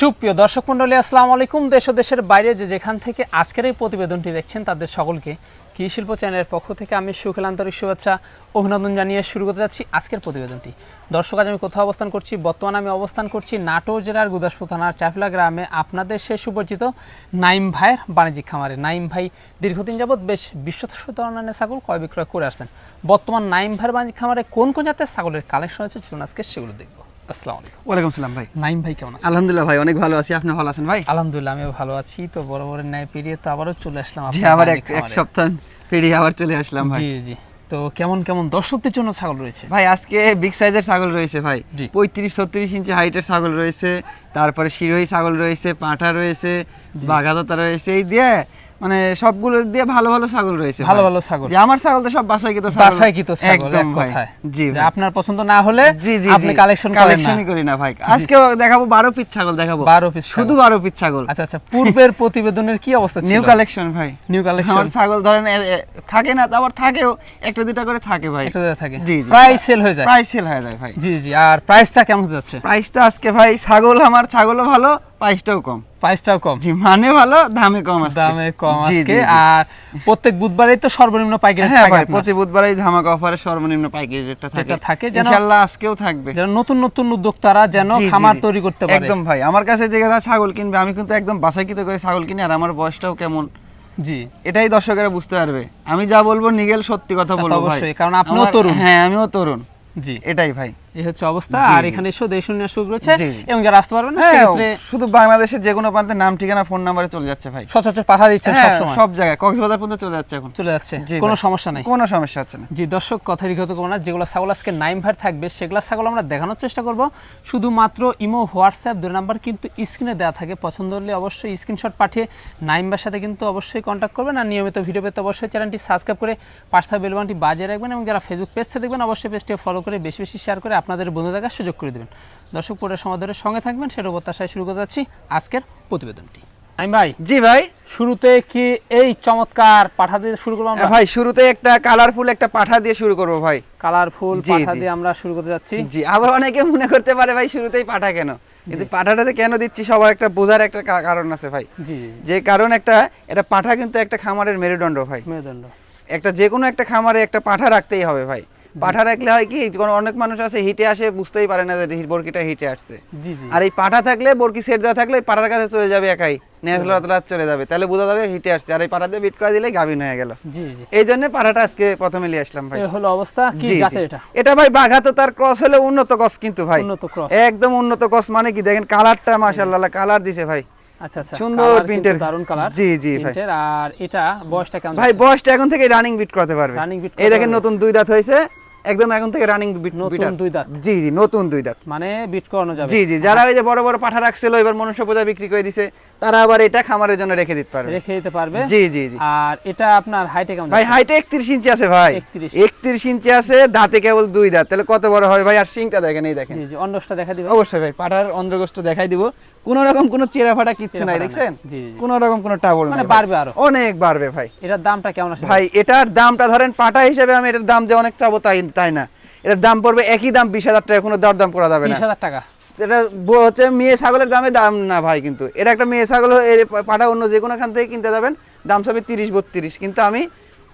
সুপ্রিয় দর্শক মন্ডলী আসসালামু আলাইকুম। দেশ ও দেশের বাইরে যে যেখান থেকে আজকের এই প্রতিবেদনটি দেখছেন, তাদের সকলকে কৃষি শিল্প চ্যানেলের পক্ষ থেকে আমি সুখেল আন্তরিক শুভেচ্ছা, অভিনন্দন জানিয়ে শুরু করতে যাচ্ছি আজকের প্রতিবেদনটি। দর্শক, আজ আমি কোথাও অবস্থান করছি? বর্তমানে আমি অবস্থান করছি নাটোর জেলার গুদাসপুর থানার চাফলা গ্রামে। আপনাদের সে সুপরিচিত নাইম ভাইয়ের বাণিজ্যিক খামারে। নাইম ভাই দীর্ঘদিন যাবৎ বেশ বিশ্বস্ত ধরনের ছাগল ক্রয় বিক্রয় করে আসছেন। বর্তমান নাইম ভাইয়ের বাণিজ্যিক খামারে কোন কোন জাতের ছাগলের কালেকশন আছে চলুন আজকে সেগুলো দেখব। আসসালামু আলাইকুম। ওয়ালাইকুম সালাম ভাই। নাইম ভাই কেমন আছেন? আলহামদুলিল্লাহ ভাই অনেক ভালো আছি। আপনি ভালো আছেন ভাই? আলহামদুলিল্লাহ আমিও ভালো আছি। তো বড় বড় ন্যায় পেরিয়ে তো আবারও চলে আসলাম জি আবার এক এক সপ্তাহ পেরিয়ে আবার চলে আসলাম ভাই। জি জি। তো কেমন কেমন? দর্শকদের জন্য ছাগল রয়েছে। ভাই আজকে বিগ সাইজের ছাগল রয়েছে ভাই। পঁয়ত্রিশ ছত্রিশ ইঞ্চি হাইটের ছাগল রয়েছে। তারপরে শিরোহী ছাগল রয়েছে পাঁঠা রয়েছে বাঘাদতা রয়েছে। এই দিয়ে মানে সবগুলো দিয়ে ভালো ভালো ছাগল রয়েছে ভালো ভালো ছাগল। জি আমার ছাগল তো সব বাসাইকৃত ছাগল। বাছাইকৃত ছাগল একদম এক জি যে আপনার পছন্দ না হলে জি জি আপনি কালেকশন করেন না। কালেকশনই করি না ভাই। আজকে দেখাবো বারো পিস ছাগল দেখাবো। 12 piece শুধু ছাগল। বারো পিস ছাগল। আচ্ছা আচ্ছা পূর্বের প্রতিবেদনের কি অবস্থা ছিল? নিউ কালেকশন ভাই। নিউ কালেকশন আমার ছাগল ধরেন থাকে না আবার থাকেও। একটা দুটা করে থাকে ভাই। একটা দুটা থাকে। জি, জি। প্রায় সেল হয়ে যায়। প্রাইস সেল হয়ে যায় ভাই। জি জি। আর প্রাইসটা কেমন যাচ্ছে? প্রাইসটা আজকে ভাই ছাগল আমার ছাগলও ভালো। প্রাইসটাও কম। প্রাইসটাও কম। জি মানে ভালো দামে কম আছে দামে কম আজকে। আর প্রত্যেক বুধবারেই তো সর্বনিম্ন পাইকারি হ্যাঁ ভাই প্রতি বুধবারই ধামাকা অফারে সর্বনিম্ন পাইকারি রেটটা থাকে। থাকে যেন- ইনশাআল্লাহ আজকেও থাকবে। যেন নতুন নতুন উদ্যোক্তারা যেন খামার তৈরি করতে পারে। একদম ভাই আমার কাছে যে যারা ছাগল কিনবে আমি কিন্তু একদম বাছাইকৃত করে ছাগল কিনি আর আমার বয়সটাও কেমন। জি। এটাই দর্শকেরা বুঝতে পারবে। আমি যা বলব নিগেল সত্যি কথা বলব ভাই। অবশ্যই, কারণ আপনিও তরুণ। হ্যাঁ আমিও তরুণ। জি। এটাই ভাই। এই হচ্ছে অবস্থা। আর এখানে এসেও সুযোগ রয়েছে। এবং যারা আসতে পারবেন হ্যাঁ সেক্ষেত্রে শুধু বাংলাদেশের যে কোনো প্রান্তে নাম ঠিকানা ফোন নাম্বারে চলে যাচ্ছে ভাই। সচরাচর পাঠা দিচ্ছেন হ্যাঁ, সবসময়। সব জায়গায়। কক্সবাজার পর্যন্ত চলে যাচ্ছে এখন। চলে যাচ্ছে। কোনো সমস্যা নাই। কোনো সমস্যা হচ্ছে না। জি দর্শক কথা বিগত করব না। যেগুলো ছাগল আজকে নাইম ভার থাকবে সেগুলো ছাগল আমরা দেখানোর চেষ্টা করব। শুধুমাত্র ইমো হোয়াটসঅ্যাপ দুই নাম্বার কিন্তু স্ক্রিনে দেওয়া থাকে। পছন্দ হলে অবশ্যই স্ক্রিনশট পাঠিয়ে নাইমবার সাথে কিন্তু অবশ্যই কন্ট্যাক্ট করবেন। আর নিয়মিত ভিডিও পেতে অবশ্যই চ্যানেলটি সাবস্ক্রাইব করে থাকা বেলবানটি বাজিয়ে রাখবেন। এবং যারা ফেসবুক পেজ থেকে দেখবেন অবশ্যই পেজটি ফলো করে বেশি বেশি শেয়ার করে আপনাদের বন্ধু দেখার সুযোগ করে দেবেন। দর্শক পরে সমাধানের সঙ্গে থাকবেন সেটা প্রত্যাশায় শুরু করতে যাচ্ছি আজকের প্রতিবেদনটি। ভাই জি ভাই। শুরুতে কি এই চমৎকার পাঠা দিয়ে শুরু করব আমরা? ভাই শুরুতে একটা কালারফুল একটা পাঠা দিয়ে শুরু করব ভাই। কালারফুল পাঠা দিয়ে আমরা শুরু করতে যাচ্ছি। জি আবার অনেকে মনে করতে পারে ভাই শুরুতেই পাঠা কেন? কিন্তু পাঠাটাতে কেন দিচ্ছি সবার একটা বোঝার একটা কারণ আছে ভাই। জি যে কারণ একটা এটা পাঠা কিন্তু একটা খামারের মেরুদণ্ড ভাই। মেরুদণ্ড। একটা যে কোনো একটা খামারে একটা পাঠা রাখতেই হবে ভাই। পাঠা রাখলে হয় কি অনেক মানুষ আছে হিটে আসে বুঝতেই পারে না যে বরকিটা হিটে আসছে। আর এই পাঠা থাকলে বরকি সেট দেওয়া থাকলে পাঠার কাছে চলে যাবে একাই চলে যাবে। তাহলে বোঝা যাবে হিটে আসছে। আর এই বিট করে দিলে গাভিন হয়ে গেল। এই জন্য পাঠাটা আজকে প্রথমে নিয়ে আসলাম ভাই। হলো অবস্থা কি। জাতের এটা? এটা ভাই বাঘা তো তার ক্রস হলে উন্নত কিন্তু ভাই। উন্নত ক্রস একদম উন্নত কস মানে কি দেখেন কালারটা মাশাআল্লাহ কালার দিছে ভাই। আচ্ছা আচ্ছা। সুন্দর প্রিন্টের দারুণ কালার জি জি ভাই। আর এটা বয়সটা কেমন ভাই? বয়সটা এখন থেকে রানিং বিট করতে পারবে। এই দেখেন নতুন দুই দাঁত হয়েছে। একদম এখন থেকে রানিং নতুন দুই দাঁত। জি জি নতুন দুই দাঁত। মানে বিট করানো যাবে। জি জি যারা ওই যে বড় বড় পাঠা রাখছিল এবার মনুষ্য পূজা বিক্রি করে দিছে। তারা আবার এটা খামারের জন্য রেখে দিতে পারবে। রেখে দিতে পারবে। জি জি জি। আর এটা আপনার হাইটে কেমন ভাই হাইটে একত্রিশ ইঞ্চি আছে ভাই। 31 ইঞ্চি আছে দাঁতে কেবল দুই দাঁত। তাহলে কত বড় হয় ভাই? আর সিংটা দেখেন এই দেখেন। জি জি অন্ডসটা দেখা দিবে। অবশ্যই ভাই অন্ধ্রগোষ্ঠ দেখাই দিব। কোন রকম কোনো চেরা ফাটা কিচ্ছু নাই দেখছেন। কোন রকম কোনো টাবল মানে। বাড়বে আরও। অনেক বাড়বে ভাই। এটার দামটা কেমন আছে ভাই এটার দামটা ধরেন পাটা হিসেবে আমি এটার দাম যে অনেক চাবো তাই তাই না। এটার দাম পড়বে একই দাম বিশ হাজার টাকা কোনো দর দাম করা যাবে না। বিশ হাজার টাকা। এটা হচ্ছে মেয়ে ছাগলের দামে দাম না ভাই কিন্তু। এটা একটা মেয়ে ছাগল পাঠা পাটা অন্য যে কোনো এখান থেকে কিনতে যাবেন দাম সবে তিরিশ বত্রিশ। কিন্তু আমি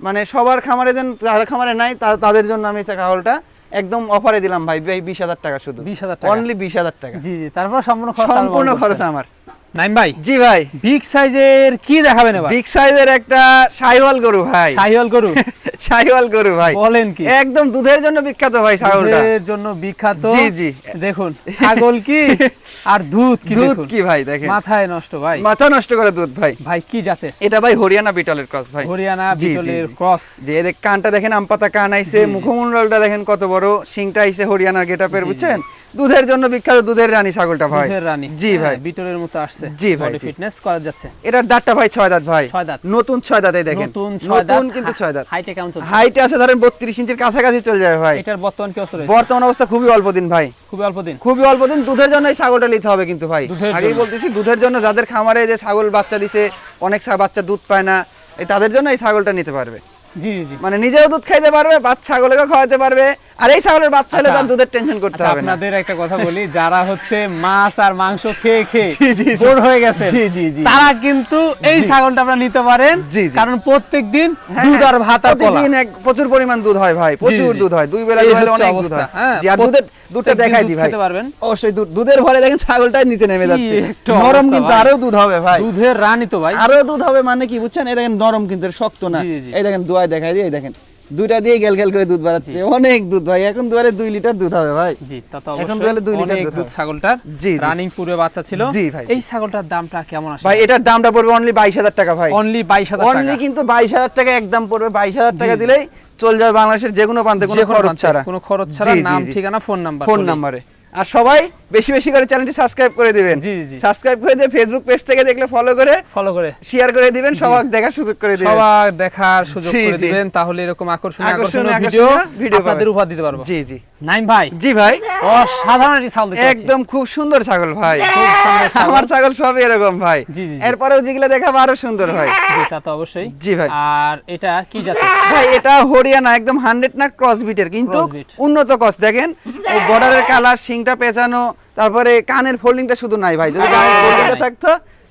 মানে সবার খামারে যেন যারা খামারে নাই তাদের জন্য আমি এই ছাগলটা একদম অফারে দিলাম ভাই ভাই বিশ হাজার টাকা শুধু। বিশ টাকা। অনলি বিশ হাজার টাকা। জি জি তারপর সম্পূর্ণ খরচ সম্পূর্ণ খরচ আমার। নাইম ভাই জি ভাই। বিগ সাইজের কি দেখাবেন এবার? বিগ সাইজের একটা সাইওয়াল গরু ভাই। গরু? গরু ভাই। বলেন কি? একদম দুধের জন্য বিখ্যাত ভাই ছাগলটা দুধের জন্য বিখ্যাত? জি, জি। দেখুন ছাগল কি? আর দুধ কি দুধ কি ভাই দেখেন। মাথায় নষ্ট ভাই। মাথা নষ্ট করে দুধ ভাই। ভাই কি জাতের? এটা ভাই হরিয়ানা বিটলের ক্রস ভাই। হরিয়ানা বিটলের ক্রস। যে এদের কানটা দেখেন আমপাতা কান আইছে। মুখমন্ডলটা দেখেন কত বড় শিংটা আইছে হরিয়ানা গেটাপের। বুঝছেন? দুধের জন্য বিখ্যাত দুধের রানী ছাগলটা ভাই। দুধের রানী। জি হ্যাঁ, ভাই বিটলের মতো আসছে। জি ভাই, ফিটনেস করা যাচ্ছে। এটার দাঁতটা ভাই ছয় দাঁত ভাই। ছয় দাঁত। নতুন ছয় দাঁত দেখেন। নতুন ছয় দাঁত। কিন্তু ছয় দাঁত। হাইটে কেমন চলছে? হাইটে আছে ধরেন বত্রিশ ইঞ্চির কাছাকাছি চলে যাবে ভাই। এটার বর্তমান কি অবস্থা বর্তমান অবস্থা খুবই অল্প দিন ভাই। খুবই অল্প দিন। খুবই অল্প দিন। দুধের জন্য এই ছাগলটা নিতে হবে কিন্তু ভাই। আগেই বলতেছি দুধের জন্য যাদের খামারে যে ছাগল বাচ্চা দিছে অনেক বাচ্চা দুধ পায় না এই তাদের জন্য এই ছাগলটা নিতে পারবে। জি জি মানে নিজেও দুধ খাইতে পারবে বাচ্চা ছাগলকে খাওয়াতে পারবে। আর এই ছাগলের বাচ্চা হলে আচ্ছা। তার দুধের টেনশন করতে আচ্ছা হবে না। আপনাদের একটা কথা বলি যারা হচ্ছে মাছ আর মাংস খেয়ে খেয়ে। বোর হয়ে গেছে জি, জি, জি। তারা কিন্তু এই ছাগলটা আপনারা নিতে পারেন। কারণ প্রত্যেক দিন হ্যাঁ, দুধ আর ভাত আর কলা। প্রতিদিন এক প্রচুর পরিমাণ দুধ হয় ভাই প্রচুর দুধ হয়। দুই বেলা দুই বেলা অনেক দুধ হয়। হ্যাঁ, জি, আর দুধের দুধটা দেখাই দি ভাই। পারবেন। অবশ্যই দুধ- দুধের ভরে দেখেন ছাগলটাই নিচে নেমে যাচ্ছে। নরম কিন্তু আরও দুধ হবে ভাই। দুধের রানী তো ভাই। আরও দুধ হবে মানে কি বুঝছেন? এই দেখেন নরম কিন্তু শক্ত না। এই দেখেন দুয়ায় দেখাই দিয়ে দেখেন দুইটা দিয়ে গেল গেল করে দুধ বাড়াচ্ছে। অনেক দুধ ভাই এখন দুয়ারে দুই লিটার দুধ হবে ভাই। জি তা তো এখন তাহলে দুই লিটার দুধ ছাগলটার। জি। রানিং পূর্বে বাচ্চা ছিল। জি, ভাই, এই ছাগলটার দামটা কেমন আসে? ভাই এটার দামটা পড়বে অনলি বাইশ হাজার টাকা ভাই। অনলি বাইশ হাজার অনলি কিন্তু বাইশ হাজার টাকা একদম পড়বে। বাইশ হাজার টাকা জি, জি। দিলেই চলে যাবে বাংলাদেশের যে কোনো প্রান্তে কোনো খরচ ছাড়া। কোনো খরচ ছাড়া নাম ঠিকানা ফোন নাম্বার ফোন নাম্বারে আর সবাই বেশি বেশি করে চ্যানেলটি সাবস্ক্রাইব করে দিবেন। জি, জি। সাবস্ক্রাইব করে দিয়ে ফেসবুক পেজ থেকে দেখলে ফলো করে ফলো করে। শেয়ার করে দিবেন সবার দেখার সুযোগ করে দিবেন। সবার দেখার সুযোগ করে দিবেন তাহলে এরকম আকর্ষণীয় আকর্ষণীয় ভিডিও ভিডিও আপনাদের উপহার দিতে পারব। জি জি। নাইম ভাই জি ভাই। অসাধারণ ছাগল। একদম খুব সুন্দর ছাগল ভাই। আমার ছাগল সবই এরকম ভাই। জি, জি। এরপরেও যেগুলো দেখাবো আরও সুন্দর হয়। জি তা তো অবশ্যই। জি ভাই। আর এটা কি জাতের ভাই এটা হরিয়ানা একদম হান্ড্রেড না ক্রস বিটের কিন্তু উন্নত ক্রস দেখেন ও বর্ডারের কালার শিংটা পেঁচানো তারপরে কানের ফোল্ডিংটা শুধু নাই ভাই যদি কানের ফোল্ডিংটা থাকতো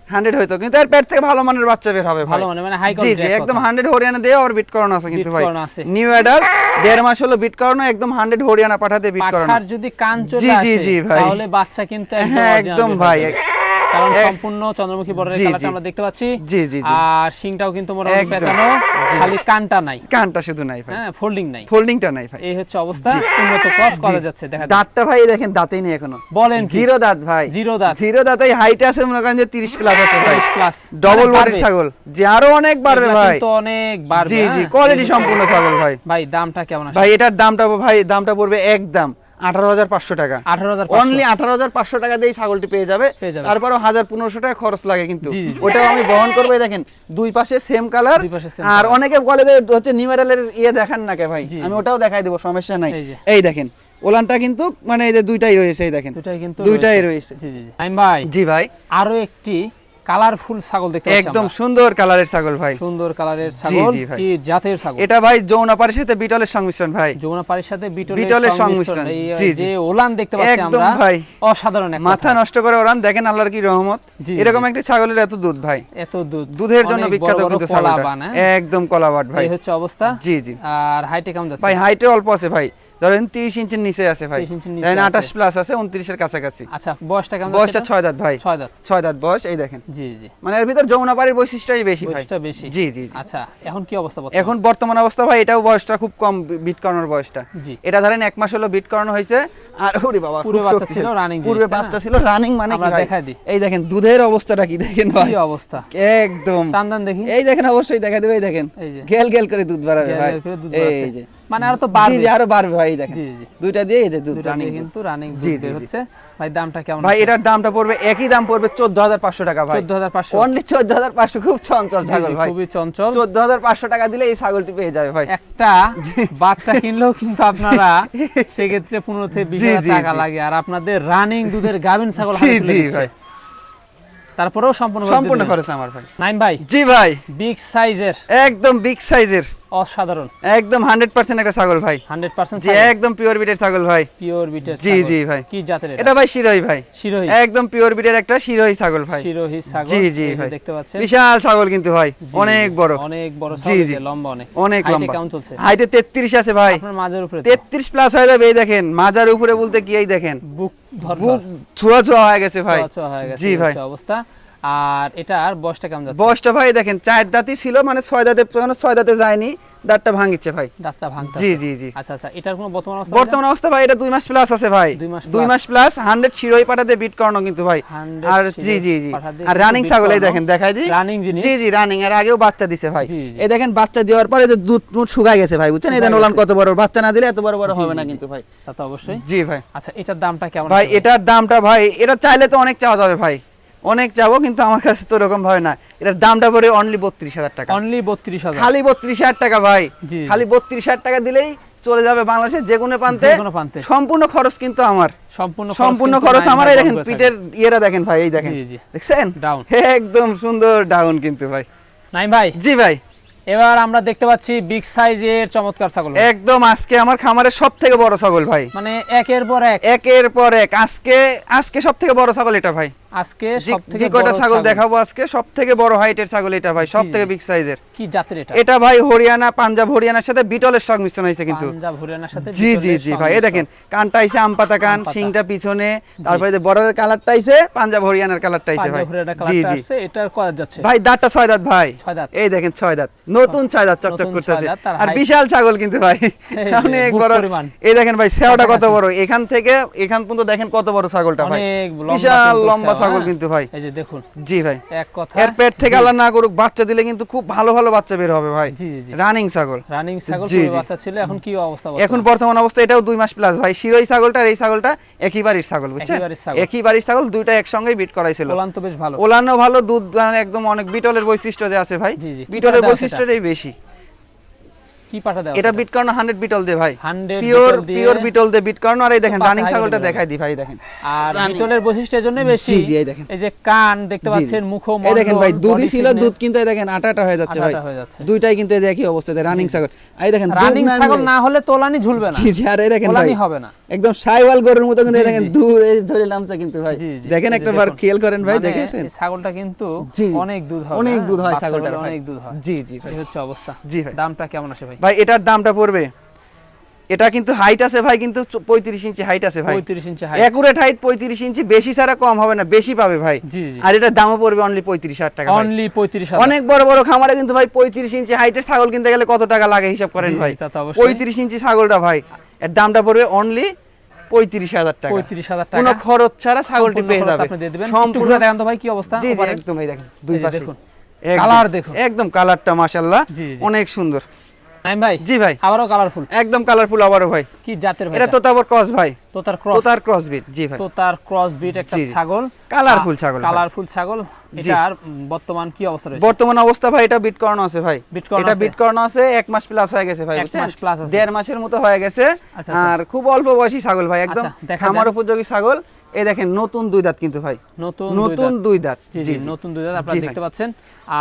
হান্ড্রেড হইতো। কিন্তু এর পেট থেকে ভালো মানের বাচ্চা বের হবে ভালো মানে মানে হাই জি জি একদম হান্ড্রেড হরিয়ানা দিয়ে আর বিট করানো আছে কিন্তু ভাই। নিউ অ্যাডাল্ট দেড় মাস হলো বিট করানো একদম হান্ড্রেড হরিয়ানা পাঠাতে বিট করানো। যদি কান চলে জি, জি, আসে। তাহলে বাচ্চা কিন্তু একদম হ্যাঁ একদম ভাই। কারণ সম্পূর্ণ চন্দ্রমুখী বর্ডারের কালারটা আমরা দেখতে পাচ্ছি। জি, জি। আর শিংটাও কিন্তু মোটামুটি। পেঁচানো খালি কানটা নাই। কানটা শুধু নাই ভাই। হ্যাঁ ফোল্ডিং নাই। ফোল্ডিংটা নাই ভাই। এই হচ্ছে অবস্থা। উন্নত ক্রস করা যাচ্ছে দাঁতটা ভাই দেখেন দাঁতেই নেই এখনও। বলেন জিরো দাঁত ভাই। জিরো দাঁত। জিরো হাইট আছে মনে করেন যে 30 প্লাস আছে ভাই। 30 প্লাস ডবল বডির ছাগল। যে আরও অনেক বাড়বে ভাই। কিন্তু অনেক বাড়বে জি জি হ্যাঁ? কোয়ালিটি সম্পূর্ণ ছাগল ভাই। ভাই দামটা কেমন আছে ভাই এটার দামটা ভাই দামটা পড়বে একদম আঠারো হাজার পাঁচশো টাকা। আঠারো হাজার অনলি আঠারো হাজার পাঁচশো টাকা দিয়ে ছাগলটি পেয়ে যাবে। তারপরও হাজার পনেরোশো টাকা খরচ লাগে কিন্তু। ওটাও আমি বহন করব এই দেখেন দুই পাশে সেম কালার আর অনেকে বলে যে হচ্ছে নিউমেরালের ইয়ে দেখান না কে ভাই? আমি ওটাও দেখাই দেবো সমস্যা নাই। এই দেখেন ওলানটা কিন্তু মানে এই যে দুইটাই রয়েছে এই দেখেন। দুটাই কিন্তু দুইটাই রয়েছে। জি জি ভাই জি ভাই। আরও একটি কালারফুল ছাগল দেখতে একদম সুন্দর কালারের ছাগল ভাই। সুন্দর কালারের ছাগল কি জাতের ছাগল? এটা ভাই যৌনাপাড়ির সাথে বিটলের সংমিশ্রণ ভাই। যমুনা পাড়ির সাথে বিটলের সংমিশ্রণ। জি। যে ওলান দেখতে পাচ্ছি আমরা একদম ভাই। অসাধারণ এক মাথা নষ্ট করে ওরান দেখেন আল্লাহর কি রহমত। এরকম। একটা ছাগলের এত দুধ ভাই। এত দুধ। দুধের জন্য বিখ্যাত কিন্তু কলা ছাগলটা হ্যাঁ? একদম কলাবাট ভাই। এই হচ্ছে অবস্থা। জি জি। আর হাইটে কেমন যাচ্ছে? ভাই হাইটে অল্প আছে ভাই। ধরেন তিরিশ ইঞ্চির নিচে আছে ভাই। 30 ধরেন আছে। আঠাশ প্লাস আছে কাছাকাছি। আচ্ছা বয়সটা কেমন বয়সটা দাঁত ভাই। দাঁত। দাঁত বয়স এই দেখেন। জি জি মানে এর ভিতর বৈশিষ্ট্যই বেশি ভাই। বেশি। জি জি। আচ্ছা এখন কি অবস্থা এখন বর্তমান অবস্থা ভাই এটাও বয়সটা খুব কম বিট করানোর বয়সটা। জি। এটা ধরেন এক মাস হলো বিট করানো হয়েছে আর ওরে বাবা পূর্বে বাচ্চা ছিল, পূর্বে বাচ্চা ছিল রানিং মানে কি দেখাই দিই। এই দেখেন দুধের অবস্থাটা কি দেখেন ভাই? কি অবস্থা? একদম। টান দেখি। এই দেখেন অবশ্যই দেখা দেবে এই দেখেন। এই যে। গেল গেল করে দুধ বাড়াবে ভাই। এই যে। মানে আরও তো বাড়বে। জি আরও বাড়বে ভাই দেখেন। দুইটা দিয়ে এই যে দুধ রানিং কিন্তু রানিং জি। হচ্ছে। ভাই দামটা কেমন? ভাই এটার দামটা পড়বে একই দাম পড়বে চোদ্দ হাজার পাঁচশো টাকা ভাই। 14,500 অনলি চোদ্দ হাজার পাঁচশো খুব চঞ্চল ছাগল ভাই। খুবই চঞ্চল। চোদ্দ হাজার পাঁচশো টাকা দিলে এই ছাগলটি পেয়ে যাবে ভাই। একটা বাচ্চা কিনলেও কিন্তু আপনারা সেক্ষেত্রে পনেরো থেকে বিশ জি, হাজার জি, টাকা লাগে। আর আপনাদের রানিং দুধের গাভিন ছাগল হাতে জি, ভাই। তারপরেও সম্পূর্ণ সম্পূর্ণ খরচ আমার ভাই। নাইম ভাই জি ভাই। বিগ সাইজের একদম বিগ সাইজের অসাধারণ। একদম হান্ড্রেড পার্সেন্ট একটা ছাগল ভাই। হান্ড্রেড পার্সেন্ট জি একদম পিওর বিটের ছাগল ভাই। পিওর বিটের জি, জি, ভাই। কি জাতের এটা? ভাই শিরোই ভাই। শিরোহী। একদম পিওর বিটের একটা শিরোই ছাগল ভাই। শিরোহী ছাগল। জি, জি, ভাই। দেখতে পাচ্ছেন। বিশাল ছাগল কিন্তু ভাই। অনেক বড়। অনেক বড় ছাগল। লম্বা অনেক। অনেক লম্বা। কেমন চলছে? হাইটে তেত্রিশ আছে ভাই। আপনার মাঝের উপরে তো। তেত্রিশ প্লাস হয়ে যাবে এই দেখেন। মাজার উপরে বলতে কি এই দেখেন। বুক ধর বুক ছুয়া ছুয়া হয়ে গেছে ভাই। ছোঁয়া ছোঁয়া হয়ে গেছে জি ভাই। অবস্থা। আর এটার বয়সটা কেমন যাচ্ছে? বয়সটা ভাই দেখেন চার দাঁতই ছিল মানে ছয় দাঁতে এখনও ছয় দাঁতে যায়নি দাঁতটা ভাঙিচ্ছে ভাই। দাঁতটা ভাঙতে জি জি জি। আচ্ছা আচ্ছা এটার কোনো বর্তমান অবস্থা বর্তমান অবস্থা ভাই এটা দুই মাস প্লাস আছে ভাই। দুই মাস প্লাস হান্ড্রেড শিরোই পাঠাতে বিট করানো কিন্তু ভাই। আর জি জি জি। আর রানিং ছাগল এই দেখেন দেখাই দিই। Running জিনিস। জি জি রানিং এর আগেও বাচ্চা দিছে ভাই। এই দেখেন বাচ্চা দেওয়ার পরে যে দুধ মুধ শুকায় গেছে ভাই বুঝছেন? এই শুকায় দেখেন ওলান কত বড় বাচ্চা না দিলে এত বড় বড় হবে না কিন্তু ভাই। তা তো অবশ্যই। জি ভাই। আচ্ছা এটার দামটা কেমন ভাই এটার দামটা ভাই এটা চাইলে তো অনেক চাওয়া যাবে ভাই। অনেক চাবো কিন্তু আমার কাছে তো এরকম ভাবে না এটার দামটা পড়ে অনলি বত্রিশ হাজার টাকা। অনলি বত্রিশ হাজার। খালি বত্রিশ হাজার টাকা ভাই। খালি বত্রিশ হাজার টাকা দিলেই চলে যাবে বাংলাদেশের যে কোনো প্রান্তে। সম্পূর্ণ খরচ কিন্তু আমার। সম্পূর্ণ সম্পূর্ণ খরচ আমার। এই দেখেন পিঠের ইয়েরা দেখেন ভাই এই দেখেন। দেখছেন? Down। একদম সুন্দর ডাউন কিন্তু ভাই। নাই ভাই। জি ভাই। এবার আমরা দেখতে পাচ্ছি বিগ সাইজের চমৎকার ছাগল। একদম আজকে আমার খামারের সব থেকে বড় ছাগল ভাই। মানে একের পর এক। একের পর এক। আজকে আজকে সব থেকে বড় ছাগল এটা ভাই। আজকে যে- সব থেকে যে কয়টা ছাগল দেখাবো আজকে সব থেকে বড় হাইটের ছাগল এটা ভাই সব জি, থেকে জি। বিগ সাইজের কি জাতের এটা? এটা ভাই হরিয়ানা পাঞ্জাব হরিয়ানার সাথে বিটলের সংমিশ্রণ হয়েছে কিন্তু। পাঞ্জাব হরিয়ানার সাথে জি জি জি ভাই এই দেখেন কানটা আইছে আম পাতা কান পিছনে তারপরে যে বর্ডারের কালারটা আইছে পাঞ্জাব হরিয়ানার কালারটা আইছে ভাই। জি জি। যাচ্ছে? ভাই দাঁতটা ছয় দাঁত ভাই। এই দেখেন ছয় দাঁত। নতুন ছয় দাঁত চকচক করতেছে। আর বিশাল ছাগল কিন্তু ভাই। অনেক বড় এই দেখেন ভাই সেওটা কত বড়। এখান থেকে এখান পর্যন্ত দেখেন কত বড় ছাগলটা ভাই। বিশাল লম্বা ছাগল হ্যাঁ? কিন্তু ভাই। এই যে দেখুন। জি ভাই। এক কথা। এর পেট থেকে আল্লাহ না করুক বাচ্চা দিলে কিন্তু খুব ভালো ভালো বাচ্চা বের হবে ভাই। জি, জি। রানিং ছাগল। রানিং ছাগল পুরো বাচ্চা ছিল এখন কি অবস্থা এখন বর্তমান অবস্থা এটাও দুই মাস প্লাস ভাই। শিরোই ছাগলটা এই ছাগলটা একই বাড়ির ছাগল বুঝছেন? একই বাড়ির ছাগল। দুইটা একসঙ্গেই বিট করাইছিল। ওলান তো বেশ ভালো। ওলানো ভালো দুধ মানে একদম অনেক বিটলের বৈশিষ্ট্য যে আছে ভাই। বিটলের বৈশিষ্ট্যটাই বেশি। কি পাঠা দেওয়া এটা আছে বিট করানো হান্ড্রেড বিটল দে ভাই 100 পিওর পিওর বিটল দে বিট করানো আর এই দেখেন রানিং ছাগলটা দেখাই দি ভাই দেখেন। আর বিটলের বৈশিষ্ট্য জন্য বেশি জি, জি, এই দেখেন। এই যে কান দেখতে। পাচ্ছেন মুখ এই দেখেন ভাই দুধই ছিল দুধ কিন্তু এই দেখেন আটাটা হয়ে যাচ্ছে ভাই। আটাটা হয়ে যাচ্ছে। দুইটাই কিন্তু একই অবস্থাতে রানিং ছাগল এই দেখেন রানিং না ছাগল না হলে তোলানি ঝুলবে না। জি জি আর এই দেখেন ভাই তোলানি হবে না। একদম সাইওয়াল গরুর মতো কিন্তু এই দেখেন দুধ এই ধরে নামছে কিন্তু ভাই। দেখেন একটা বার। খেয়াল করেন ভাই মানে দেখেছেন? ছাগলটা কিন্তু অনেক দুধ হয় অনেক? দুধ হয় ছাগলটার অনেক দুধ হয়। জি জি ভাই। এই হচ্ছে অবস্থা। জি ভাই। দামটা কেমন আসে ভাই? ভাই এটার দামটা পড়বে। এটা কিন্তু হাইট আছে ভাই কিন্তু পঁয়ত্রিশ ইঞ্চি হাইট আছে ভাই। 35 ইঞ্চি হাইট একুরেট হাইট পঁয়ত্রিশ ইঞ্চি বেশি ছাড়া কম হবে না বেশি পাবে ভাই। আর এটার দামও পড়বে অনলি পঁয়ত্রিশ হাজার টাকা। অনলি 35000 অনেক বড় বড় খামারে কিন্তু ভাই পঁয়ত্রিশ ইঞ্চি হাইটের ছাগল কিনতে গেলে কত টাকা লাগে হিসাব করেন ভাই। পঁয়ত্রিশ ইঞ্চি ছাগলটা ভাই এর দামটা পড়বে অনলি পঁয়ত্রিশ হাজার টাকা। 35000 টাকা। কোনো খরচ ছাড়া ছাগলটি পেয়ে যাবে। সম্পূর্ণ দেখান তো ভাই কি অবস্থা একদম এই দেখেন দুই পাশে। দেখুন। একদম, কালার দেখুন। একদম কালারটা জি। অনেক সুন্দর। নাইম ভাই? জি ভাই। আবারও কালারফুল একদম কালারফুল আবারও ভাই। কি জাতের ভাই এটা তোতাবর ক্রস ভাই। তোতার ক্রস তোতার ক্রস বিট জি ভাই। তোতার ক্রস বিট একটা। ছাগল। Colourful ছাগল কালারফুল ছাগল। এটার বর্তমান কি অবস্থা রয়েছে? বর্তমান অবস্থা ভাই এটা বিট করানো আছে ভাই। এটা? বিট করানো আছে এক মাস প্লাস হয়ে গেছে ভাই এক বুঝছেন? মাস plus আছে। দেড় মাসের মতো হয়ে গেছে। আচ্ছা, আচ্ছা। আর খুব অল্প বয়সী ছাগল ভাই একদম আচ্ছা, দেখা খামার উপযোগী ছাগল। এই দেখেন নতুন দুই দাঁত কিন্তু ভাই। নতুন নতুন দুই দাঁত। জি নতুন দুধ আপনারা দেখতে পাচ্ছেন।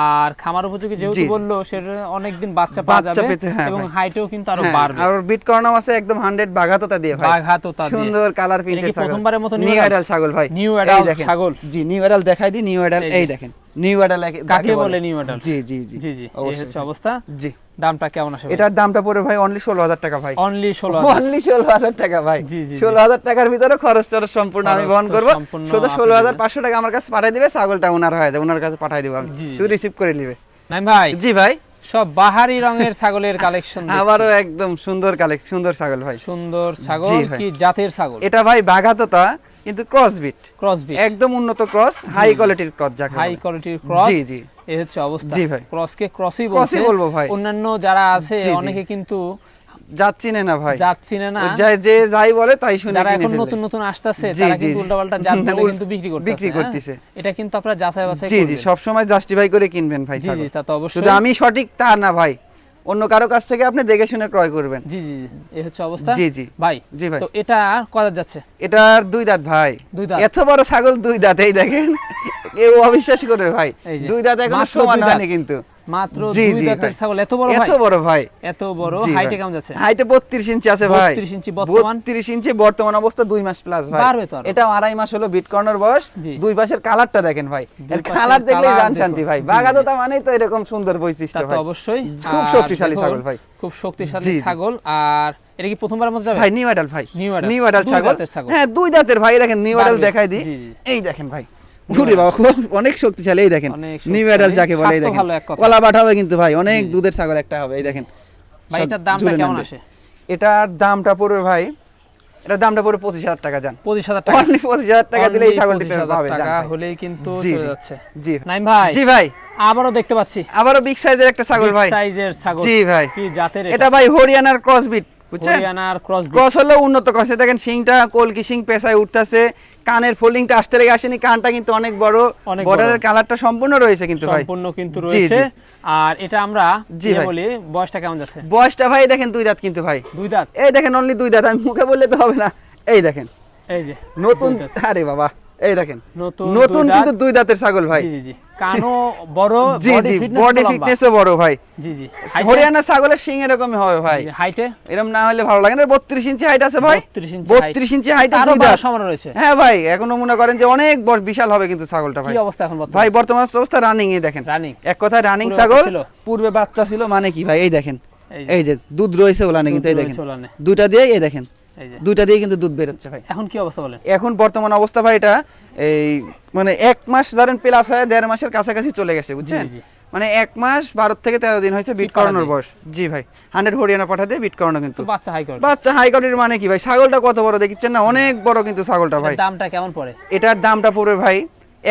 আর খামার উপযোগী যেহেতু। বলল সেটা অনেকদিন বাচ্চা পাওয়া যাবে হ্যাঁ এবং। হাইটেও কিন্তু আরও হ্যাঁ, বাড়বে। আর বিট করানো আছে একদম 100 বাঘাততা দিয়ে ভাই। বাঘা তোতা দিয়ে। সুন্দর কালার প্রিন্টের ছাগল। প্রথমবারের মতো নিউ? অ্যাডাল ছাগল ভাই। New এই ছাগল। জি নিউ অ্যাডাল দেখাই দি নিউ অ্যাডাল এই দেখেন। নিউ অ্যাডাল কাকে বলে নিউ অ্যাডাল্ট জি জি জি। জি জি এই হচ্ছে অবস্থা। জি। দামটা কেমন আসবে এটার দামটা পড়ে ভাই অনলি ষোলো হাজার টাকা ভাই। অনলি ষোলো অনলি ষোলো হাজার টাকা ভাই। ষোলো হাজার টাকার ভিতরে খরচ টরচ সম্পূর্ণ আমি বহন করব। শুধু ষোলো হাজার পাঁচশো টাকা আমার কাছে পাঠিয়ে দিবে ছাগলটা ওনার হয়ে যাবে ওনার কাছে পাঠিয়ে দেবো আমি। শুধু রিসিভ করে নিবে। নাইম ভাই। জি ভাই। সব বাহারি রঙের ছাগলের কালেকশন আবারও একদম সুন্দর কালেক্ট সুন্দর ছাগল ভাই। সুন্দর ছাগল কি জাতের ছাগল? এটা ভাই বাঘাততা কিন্তু ক্রস বিট ক্রস বিট একদম উন্নত ক্রস হাই কোয়ালিটির ক্রস যাকে হাই কোয়ালিটির ক্রস জি জি। এই হচ্ছে অবস্থা। জি ভাই। ক্রসকে ক্রসই বলছে। বলব ভাই। অন্যান্য যারা আছে। অনেকে কিন্তু যাচ্ছি না ভাই। যাচ্ছি না। যাই- যে যাই বলে তাই শুনে যারা এখন নতুন নতুন আসতেছে তারা কিন্তু। উল্টাপাল্টা জাত বলে কিন্তু বিক্রি করতেছে বিক্রি হ্যাঁ? করতেছে। এটা কিন্তু আপনারা যাচাই বাছাই জি জি। সব সময় জাস্টিফাই করে কিনবেন ভাই জি জি তা তো অবশ্যই। শুধু আমি সঠিক তা না ভাই। অন্য কারও কাছ থেকে আপনি দেখে শুনে ক্রয় করবেন। জি জি জি, এই হচ্ছে অবস্থা? জি, জি। ভাই জি ভাই। তো এটা কত যাচ্ছে? এটার দুই দাঁত ভাই। দুই দাঁত। এত বড় ছাগল দুই দাঁত এই দেখেন। কেউ অবিশ্বাস করবে ভাই। দুই দাঁত এখন সমান হয়নি কিন্তু। মাত্র দুই দাঁতের। ছাগল। এত বড় এত বড় ভাই। এত বড়? হাইটে কেমন যাচ্ছে? হাইটে 32 ইঞ্চি আছে ভাই। 32 ইঞ্চি বর্তমান? 32 ইঞ্চি বর্তমান অবস্থা দুই মাস প্লাস ভাই। বাড়বে তো এটা আড়াই মাস হলো বিট কর্নার বয়স। দুই পাশের কালারটা দেখেন ভাই। এর কালার দেখলেই জান শান্তি ভাই। মানেই তো এরকম সুন্দর বৈশিষ্ট্য ভাই। অবশ্যই। খুব শক্তিশালী ছাগল ভাই। খুব শক্তিশালী। ছাগল। আর এটা কি প্রথমবারের মতো যাবে? ভাই নিউ অ্যাডাল ভাই। নিউ ছাগল। হ্যাঁ দুই দাঁতের ভাই। দেখেন নিউ দেখাই দিই। এই দেখেন ভাই। বাবা খুব অনেক শক্তিশালী এই দেখেন। নিউ অ্যাডাল যাকে বলে এই দেখেন। কলা কিন্তু ভাই অনেক দুধের ছাগল একটা হবে এই দেখেন। ভাই এটার দামটা কেমন আসে? এটার দামটা পড়বে ভাই এটার দামটা পড়বে পঁচিশ হাজার টাকা যান পঁচিশ হাজার টাকা। অনলি পঁচিশ হাজার টাকা দিলে এই ছাগলটি 25,000 পাবে টাকা হলেই কিন্তু চলে যাচ্ছে। জি। নাইম ভাই জি ভাই। আবারও দেখতে পাচ্ছি। আবারও বিগ সাইজের একটা ছাগল ভাই। সাইজের ছাগল। জি ভাই। কি জাতের এটা ভাই হরিয়ানার ক্রস বিট বুঝছেন? ক্রস ক্রস হলো উন্নত ক্রস দেখেন শিংটা কলকি শিং পেশায় উঠতেছে। কানের ফোল্ডিংটা আসতে লেগে আসেনি কানটা কিন্তু অনেক বড়। বর্ডারের কালারটা সম্পূর্ণ রয়েছে কিন্তু ভাই। সম্পূর্ণ কিন্তু রয়েছে। আর এটা আমরা জি বলি বয়সটা কেমন যাচ্ছে? বয়সটা ভাই দেখেন দুই দাঁত কিন্তু ভাই। দুই দাঁত? এই দেখেন অনলি দুই দাঁত। আমি মুখে বললে তো হবে না। এই দেখেন। এই যে নতুন আরে বাবা এই দেখেন। নতুন নতুন কিন্তু দুই দাঁতের ছাগল ভাই। জি জি। কানো বড় বডি ফিটনেসও বড় ভাই। জি জি। হরিয়ানা ছাগলের শিং এরকমই হবে ভাই। হাইটে এরকম না হলে ভালো লাগে না। বত্রিশ ইঞ্চি হাইট আছে ভাই। 32 ইঞ্চি হাইট সম্ভাবনা রয়েছে। হ্যাঁ ভাই এখনও মনে করেন যে অনেক বড় বিশাল হবে কিন্তু ছাগলটা ভাই। কি অবস্থা এখন বর্তমানে? ভাই বর্তমান অবস্থা রানিং এই দেখেন। রানিং এক কথায় রানিং ছাগল? পূর্বে বাচ্চা ছিল মানে কি ভাই? এই দেখেন। এই যে। দুধ রয়েছে ওলানে কিন্তু এই দেখেন। দুইটা দিয়ে এই দেখেন। দুইটা দিয়ে কিন্তু দুধ বেরোচ্ছে ভাই। এখন কি অবস্থা বলেন? এখন বর্তমান অবস্থা ভাই এটা এই মানে এক মাস ধরেন প্লাস হয় দেড় মাসের কাছাকাছি চলে গেছে বুঝছেন? মানে এক মাস বারো থেকে তেরো দিন হয়েছে বিট করানোর বয়স। জি ভাই হান্ড্রেড হরিয়ানা পাঠা দিয়ে বিট করানো কিন্তু। বাচ্চা হাই বাচ্চা হাই কোয়ালিটির মানে কি ভাই? ছাগলটা কত বড় দেখিচ্ছেন না? অনেক বড় কিন্তু ছাগলটা ভাই। দামটা কেমন পড়ে? এটার দামটা পড়বে ভাই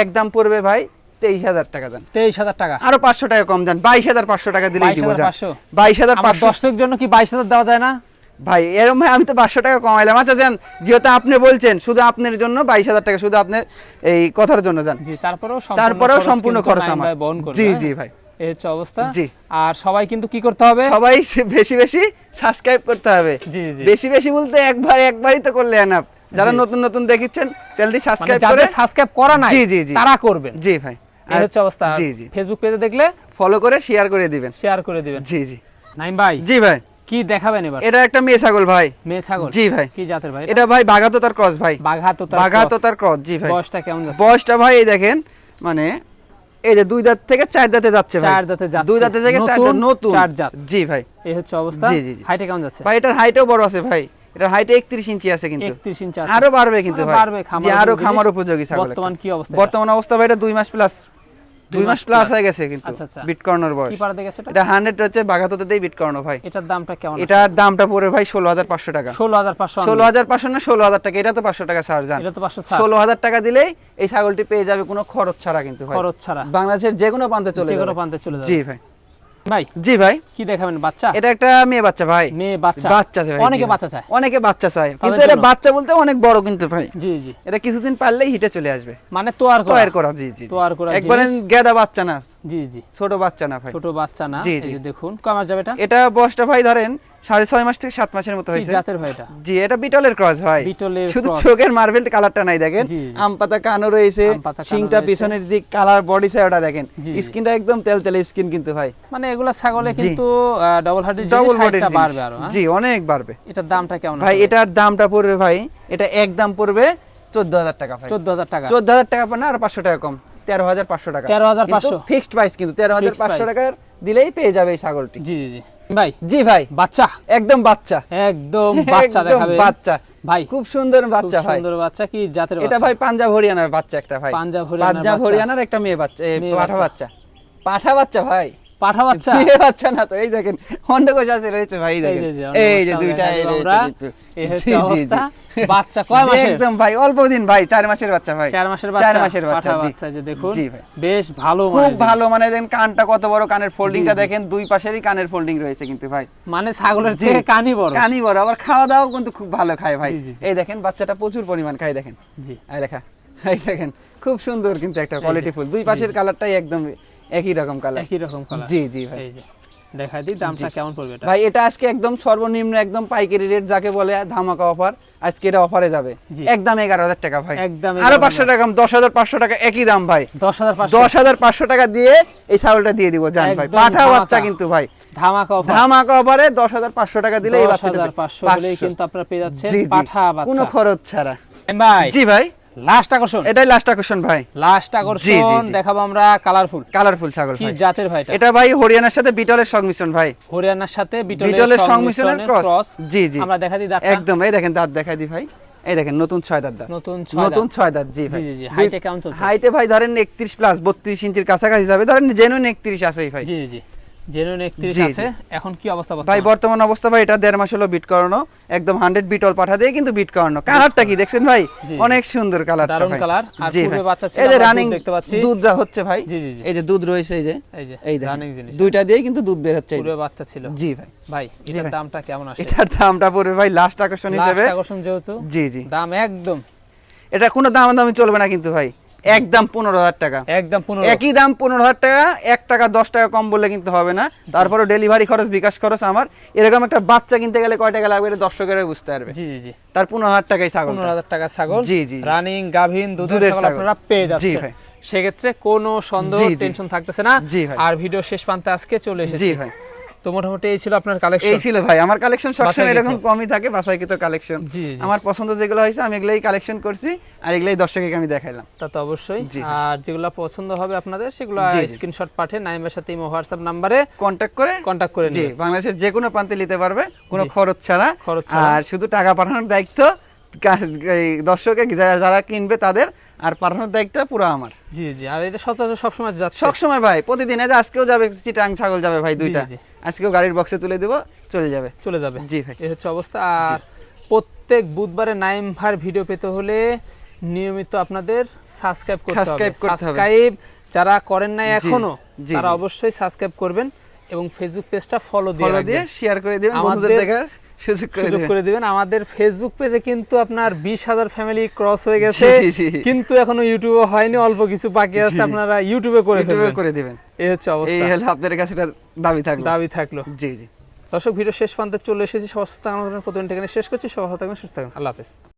এক দাম পড়বে ভাই তেইশ হাজার টাকা যান। তেইশ হাজার টাকা। আরও পাঁচশো টাকা কম যান। বাইশ হাজার পাঁচশো টাকা দিলেই দিব যান। 22,500 বাইশ হাজার পাঁচশো দর্শকের জন্য কি বাইশ হাজার দেওয়া যায় না? ভাই এরম ভাই আমি তো পাঁচশো টাকা কমাইলাম। আচ্ছা যান যেহেতু আপনি বলছেন শুধু আপনার জন্য বাইশ হাজার টাকা শুধু আপনার এই কথার জন্য যান। তারপরেও তারপরেও সম্পূর্ণ খরচ আমার। বহন জি হ্যাঁ? জি ভাই। এই হচ্ছে অবস্থা। জি। আর সবাই কিন্তু কি করতে হবে? সবাই বেশি বেশি সাবস্ক্রাইব করতে হবে। জি জি। বেশি বেশি বলতে একবার একবারই তো করলে এনাফ যারা নতুন নতুন দেখিচ্ছেন চ্যানেলটি সাবস্ক্রাইব করে সাবস্ক্রাইব করা নাই জি, জি, জি। তারা করবেন। জি ভাই। এই হচ্ছে অবস্থা। জি জি। ফেসবুক পেজে দেখলে ফলো করে শেয়ার করে দিবেন। শেয়ার করে দিবেন। জি জি। নাইম ভাই। জি ভাই। কি দেখাবেন এবার? এটা একটা মেয়ে ছাগল ভাই। মেয়ে ছাগল? জি ভাই। কি জাতের ভাই? এটা ভাই বাঘাতো তার ক্রস ভাই। বাঘা তো বাঘাতো তার ক্রস জি ভাই। বয়সটা কেমন যাচ্ছে? বয়সটা ভাই এই দেখেন মানে এই যে দুই দাঁত থেকে চার দাঁতে যাচ্ছে ভাই। চার দাঁতে যাচ্ছে। দুই দাঁতে থেকে চার দাঁত নতুন। চার দাঁত। জি ভাই। এই হচ্ছে অবস্থা? জি, জি। হাইটে কেমন যাচ্ছে? ভাই এটার হাইটও বড় আছে ভাই। এটার হাইট একত্রিশ ইঞ্চি আছে কিন্তু। 31 ইঞ্চি। আরও বাড়বে কিন্তু ভাই। বাড়বে, খামার আরও খামার উপযোগী ছাগল বর্তমান কি অবস্থা? বর্তমান অবস্থা ভাই এটা দুই মাস প্লাস দুই মাস প্লাস হয়ে গেছে কিন্তু। আচ্ছা, আচ্ছা। বিট কর্নার বয়স। কি পাড়া দেখেছে এটা? হান্ড্রেড হচ্ছে বাঘাতোতে দিয়ে বিট কর্নার ভাই। এটার দামটা কেমন এটার দামটা পড়ে ভাই ষোলো হাজার পাঁচশো টাকা। ষোলো হাজার পাঁচশো ষোলো হাজার পাঁচশো না ষোলো হাজার টাকা এটা তো পাঁচশো টাকা ছাড় যান এটা তো পাঁচশো ষোলো হাজার টাকা দিলেই এই ছাগলটি পেয়ে যাবে কোনো খরচ ছাড়া কিন্তু ভাই। খরচ ছাড়া। বাংলাদেশের যে কোনো প্রান্তে চলে যে কোনো প্রান্তে চলে যাবে। জি ভাই। ভাই জি ভাই। কি দেখাবেন বাচ্চা? এটা একটা মেয়ে বাচ্চা ভাই। মেয়ে বাচ্চা। বাচ্চা চাই ভাই, অনেকে বাচ্চা চায়। অনেকে বাচ্চা চায়। কিন্তু এটা বাচ্চা বলতে অনেক বড় কিন্তু ভাই। জি জি। এটা কিছুদিন পারলেই হিটে চলে আসবে। মানে তো আর তৈরি করা জি জি। তৈয়ার করা একবারে গেদা বাচ্চা না। জি জি। ছোট বাচ্চা না ভাই। ছোট বাচ্চা না। এই। যে দেখুন কমার যাবে এটা? এটা বয়সটা ভাই ধরেন সাড়ে ছয় মাস থেকে সাত মাসের মতো হয়েছে। জাতের এটা জি এটা বিটলের ক্রস ভাই। বিটলের শুধু চোখের মার্বেল কালারটা নাই দেখেন। আম পাতা রয়েছে কানও রয়েছে। পিছনের দিক কালার বডি সাইডটা দেখেন। স্কিনটা একদম স্কিন কিন্তু ভাই। মানে এগুলা ছাগলে কিন্তু ডবল হার্টের ডবল বাড়বে আরও হ্যাঁ? জি অনেক বাড়বে। এটার দামটা কেমন ভাই এটার দামটা পড়বে ভাই এটা এক দাম পড়বে চোদ্দ হাজার টাকা ভাই। চোদ্দ হাজার টাকা। চোদ্দ হাজার টাকা না আর পাঁচশো টাকা কম তেরো হাজার পাঁচশো টাকা। 13,500 ফিক্সড প্রাইস কিন্তু তেরো হাজার পাঁচশো। টাকার দিলেই পেয়ে যাবে এই ছাগলটি। জি জি জি। ভাই। জি ভাই। বাচ্চা? একদম বাচ্চা। একদম বাচ্চা দেখাবে। বাচ্চা। ভাই খুব সুন্দর বাচ্চা ভাই। সুন্দর বাচ্চা কি জাতের এটা ভাই পাঞ্জাব হরিয়ানার বাচ্চা একটা ভাই। পাঞ্জাব হরিয়ানার একটা মেয়ে বাচ্চা পাঠা। বাচ্চা। পাঠা বাচ্চা ভাই। পাঠা বাচ্চা মেয়ে বাচ্চা না তো এই দেখেন আছে রয়েছে ভাই দেখেন। যে, যে, এই যে দুইটা এই রয়েছে। বাচ্চা কয় মাসের? একদম ভাই অল্প দিন ভাই মাসের বাচ্চা ভাই। মাসের বাচ্চা? মাসের বাচ্চা বাচ্চা যে দেখুন বেশ ভালো খুব ভালো মানে দেখেন কানটা কত বড় কানের ফোল্ডিংটা। দেখেন দুই পাশেরই কানের ফোল্ডিং রয়েছে কিন্তু ভাই। মানে ছাগলের জি। থেকে কানি বড়। কানি বড় আবার খাওয়া দাওয়া কিন্তু খুব ভালো খায় ভাই। এই দেখেন বাচ্চাটা প্রচুর পরিমাণ খায় দেখেন। জি। এই দেখা এই দেখেন খুব সুন্দর কিন্তু একটা কোয়ালিটি ফুল। দুই পাশের কালারটাই একদম একই রকম কালার একই রকম কালার জি জি ভাই। দেখা দিই দামটা কেমন পড়বে এটা? ভাই এটা আজকে একদম সর্বনিম্ন একদম পাইকারি রেট যাকে বলে ধামাকা অফার আজকে এটা অফারে যাবে। একদম এগারো হাজার টাকা ভাই। একদম আরও পাঁচশো টাকা দশ হাজার পাঁচশো টাকা একই দাম ভাই। দশ হাজার দশ হাজার পাঁচশো টাকা দিয়ে এই ছাগলটা দিয়ে দিব জান ভাই। পাঠা বাচ্চা কিন্তু ভাই। ধামাকা অফার ধামাকা অফারে দশ হাজার পাঁচশো টাকা দিলে এই বাচ্চাটা পাঁচশো হলেই 500 কিন্তু আপনারা পেয়ে যাচ্ছেন পাঠা বাচ্চা। কোনো খরচ ছাড়া। ভাই। জি ভাই। লাস্ট আকর্ষণ? এটাই লাস্ট আকর্ষণ ভাই। লাস্ট আকর্ষণ দেখাবো আমরা কালারফুল কালারফুল ছাগল কি জাতের ভাই এটা? ভাই হরিয়ানার সাথে বিটলের সংমিশ্রণ ভাই। হরিয়ানার সাথে বিটলের সংমিশ্রণের ক্রস জি জি। আমরা দেখা দিই দাঁতটা। একদম এই দেখেন দাঁত দেখাই দি ভাই। এই দেখেন নতুন ছয় দাঁত দাঁত। নতুন ছয় নতুন ছয় দাঁত জি ভাই। জি, জি, হাইটে কেমন চলছে? হাইটে ভাই ধরেন একত্রিশ প্লাস বত্রিশ ইঞ্চির কাছাকাছি যাবে। ধরেন জেনুইন একত্রিশ আছেই ভাই। জি জি। জেনুইন একত্রিশ জি, জি। আছে। এখন কি অবস্থা ভাই বর্তমান? অবস্থা ভাই এটা দেড় মাস হলো বিট করানো। একদম হান্ড্রেড বিটল পাঠা দিয়ে কিন্তু বিট করানো। কালারটা কি দেখছেন ভাই? অনেক সুন্দর কালার দারুণ colour, আর পূর্বে বাচ্চা ছিল, এই যে রানিং দেখতে পাচ্ছি। দুধ যা হচ্ছে ভাই। এই যে দুধ রয়েছে এই যে। এই যে রানিং জিনিস দুইটা দিয়েই কিন্তু দুধ বের হচ্ছে পূর্বে বাচ্চা ছিল। জি ভাই। ভাই এটার দামটা কেমন আসে? এটার দামটা পড়বে ভাই লাস্ট আকর্ষণ হিসেবে। লাস্ট আকর্ষণ যেহেতু জি জি। দাম একদম। এটা কোনো দাম দামি চলবে না কিন্তু ভাই। একদম পনেরো হাজার টাকা। একদম পনেরো। একই দাম পনেরো হাজার টাকা এক টাকা দশ টাকা কম বললে কিন্তু হবে না। তারপরে ডেলিভারি খরচ বিকাশ খরচ আমার। এরকম একটা বাচ্চা কিনতে গেলে কয় টাকা লাগবে এটা দর্শকেরা বুঝতে পারবে। জি জি জি। তার পনেরো হাজার টাকাই ছাগল। পনেরো হাজার টাকা ছাগল। জি, জি। রানিং গাভীন দুধের ছাগল। আপনারা পেয়ে জি ভাই। সেক্ষেত্রে কোনো সন্দেহ। টেনশন থাকতেছে না। জি ভাই। আর ভিডিও শেষ প্রান্তে আজকে চলে এসেছি। জি ভাই। তো মোটামুটি এই ছিল আপনার এই ছিল ভাই আমার কালেকশন সবসময় এরকম কমই থাকে বাসাইকৃত কালেকশন। আমার পছন্দ যেগুলো হয়েছে আমি এগুলাই কালেকশন করছি আর এগুলাই দর্শককে আমি দেখাইলাম। তা তো অবশ্যই। আর যেগুলো পছন্দ হবে আপনাদের সেগুলো। স্ক্রিনশট পাঠিয়ে নাইমের সাথে ইমো হোয়াটসঅ্যাপ নাম্বারে কন্ট্যাক্ট করে কন্ট্যাক্ট করে নিন বাংলাদেশের যে কোনো প্রান্তে নিতে পারবে কোনো খরচ ছাড়া। খরচ আর শুধু টাকা পাঠানোর দায়িত্ব দর্শকে যারা কিনবে তাদের আর পাঠানোর দায়িত্ব পুরো আমার। জি জি আর এটা সচরাচর সবসময় যাচ্ছে। সবসময় ভাই প্রতিদিন এই যে আজকেও যাবে চিটাং ছাগল যাবে ভাই দুইটা। আজকেও গাড়ির বক্সে তুলে দেবো চলে যাবে। চলে যাবে। জি ভাই। এই হচ্ছে অবস্থা। আর প্রত্যেক বুধবারে নাইম ভার ভিডিও পেতে হলে নিয়মিত আপনাদের সাবস্ক্রাইব করতে হবে। Subscribe করতে হবে। সাবস্ক্রাইব যারা করেন নাই এখনও তারা অবশ্যই সাবস্ক্রাইব করবেন এবং ফেসবুক পেজটা ফলো দিয়ে ফলো দিয়ে শেয়ার করে দিবেন বন্ধুদের দেখার। সুযোগ করে দিবেন। আমাদের ফেসবুক পেজে কিন্তু আপনার বিশ হাজার ফ্যামিলি ক্রস হয়ে গেছে। কিন্তু এখনও ইউটিউবে হয়নি অল্প কিছু বাকি আছে আপনারা ইউটিউবে করে ইউটিউবে করে দিবেন। এই হচ্ছে এই হলো আপনাদের কাছে এটা দাবি থাকবে দাবি থাকল। জি জি। দর্শক ভিডিও শেষ প্রান্তে চলে এসেছি। সমস্ত প্রতিদিন শেষ করছি। সবাই থাকবেন সুস্থ থাকবেন। আল্লাহ হাফেজ।